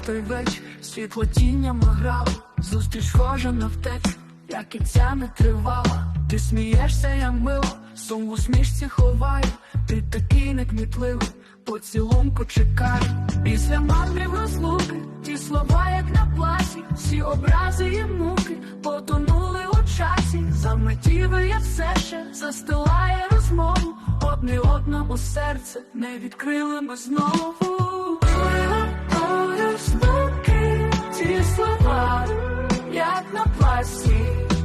той вечір світло тінями грало, зустріч схожа на втечу, як і ця не тривала. Ти смієшся, я мило, сум в усмішці ховаю, ти такий некмітливий, поцілунку чекаю. Після мандрів розлуки, ті слова, як на плаці, всі образи і муки потонули у часі. Заметіли я все ще застилає розмову. Одне одному серце не відкрили ми знову. see.